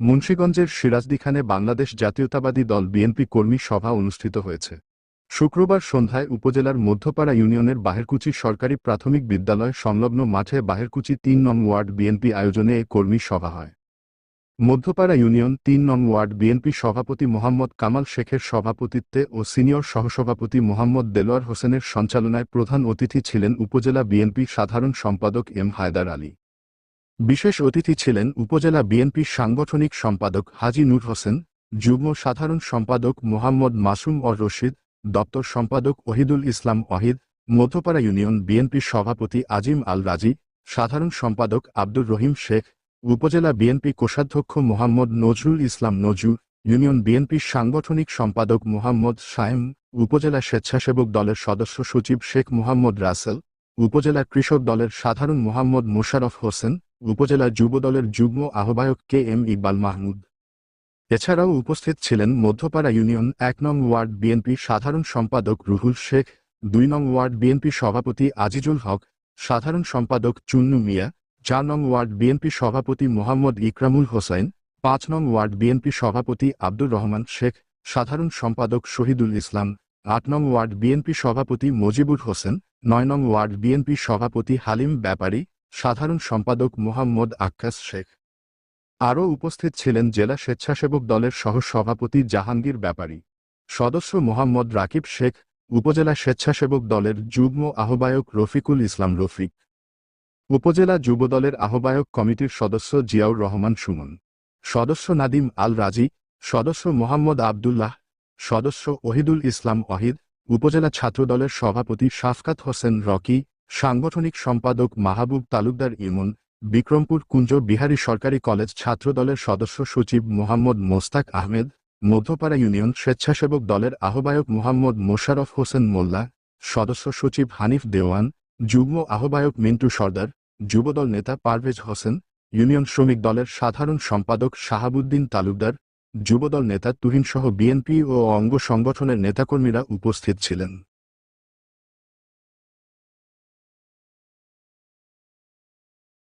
মুন্সীগঞ্জের সিরাজদিখানে বাংলাদেশ জাতীয়তাবাদী দল বিএনপি কর্মী সভা অনুষ্ঠিত হয়েছে। শুক্রবার সন্ধ্যায় উপজেলার মধ্যপাড়া ইউনিয়নের বাহেরকুচি সরকারি প্রাথমিক বিদ্যালয় সংলগ্ন মাঠে বাহেরকুচি তিন নং ওয়ার্ড বিএনপি আয়োজনে এ কর্মী সভা হয়। মধ্যপাড়া ইউনিয়ন তিন নং ওয়ার্ড বিএনপি সভাপতি মোহাম্মদ কামাল শেখের সভাপতিত্বে ও সিনিয়র সহসভাপতি মোহাম্মদ দেলোয়ার হোসেনের সঞ্চালনায় প্রধান অতিথি ছিলেন উপজেলা বিএনপি সাধারণ সম্পাদক এম হায়দার আলী। বিশেষ অতিথি ছিলেন উপজেলা বিএনপির সাংগঠনিক সম্পাদক হাজি নূর হোসেন, যুগ্ম সাধারণ সম্পাদক মোহাম্মদ মাসুম অর রশিদ, দপ্তর সম্পাদক ওহিদুল ইসলাম ওয়াহিদ, মধ্যপাড়া ইউনিয়ন বিএনপির সভাপতি আজিম আল রাজি, সাধারণ সম্পাদক আব্দুর রহিম শেখ, উপজেলা বিএনপি কোষাধ্যক্ষ মোহাম্মদ নজরুল ইসলাম নজু ইউনিয়ন বিএনপির সাংগঠনিক সম্পাদক মোহাম্মদ সায়েম উপজেলা স্বেচ্ছাসেবক দলের সদস্য সচিব শেখ মোহাম্মদ রাসেল, উপজেলা কৃষক দলের সাধারণ মোহাম্মদ মোশারফ হোসেন উপজেলা যুবদলের যুগ্ম আহ্বায়ক কে এম ইকবাল মাহমুদ। এছাড়াও উপস্থিত ছিলেন মধ্যপাড়া ইউনিয়ন এক নং ওয়ার্ড বিএনপি সাধারণ সম্পাদক রুহুল শেখ, দুই নং ওয়ার্ড বিএনপি সভাপতি আজিজুল হক, সাধারণ সম্পাদক চুন্নু মিয়া, চার নং ওয়ার্ড বিএনপি সভাপতি মোহাম্মদ ইকরামুল হোসেন, পাঁচ নং ওয়ার্ড বিএনপি সভাপতি আব্দুর রহমান শেখ, সাধারণ সম্পাদক শহীদুল ইসলাম, আট নং ওয়ার্ড বিএনপি সভাপতি মজিবুর হোসেন, নয় নং ওয়ার্ড বিএনপি সভাপতি হালিম ব্যাপারী সাধারণ সম্পাদক মোহাম্মদ আক্কাস শেখ। আরও উপস্থিত ছিলেন জেলা স্বেচ্ছাসেবক দলের সহ সভাপতি জাহাঙ্গীর ব্যাপারী। সদস্য মোহাম্মদ রাকিব শেখ, উপজেলা স্বেচ্ছাসেবক দলের যুগ্ম আহ্বায়ক রফিকুল ইসলাম রফিক। উপজেলা যুবদলের আহ্বায়ক কমিটির সদস্য জিয়াউর রহমান সুমন। সদস্য নাদিম আল রাজি, সদস্য মোহাম্মদ আবদুল্লাহ, সদস্য ওহিদুল ইসলাম ওয়াহিদ, উপজেলা ছাত্রদলের সভাপতি শাফকাত হোসেন রকি সাংগঠনিক সম্পাদক মাহবুব তালুকদার ইমন, বিক্রমপুর কুঞ্জ বিহারী সরকারি কলেজ ছাত্রদলের সদস্য সচিব মোহাম্মদ মোস্তাক আহমেদ, মধ্যপাড়া ইউনিয়ন স্বেচ্ছাসেবক দলের আহ্বায়ক মোহাম্মদ মোশারফ হোসেন মোল্লা, সদস্য সচিব হানিফ দেওয়ান, যুগ্ম আহ্বায়ক মিন্টু সর্দার, যুবদল নেতা পারভেজ হোসেন, ইউনিয়ন শ্রমিক দলের সাধারণ সম্পাদক শাহাবুদ্দিন তালুকদার, যুবদল নেতা তুহিনসহ বিএনপি ও অঙ্গ সংগঠনের নেতাকর্মীরা উপস্থিত ছিলেন।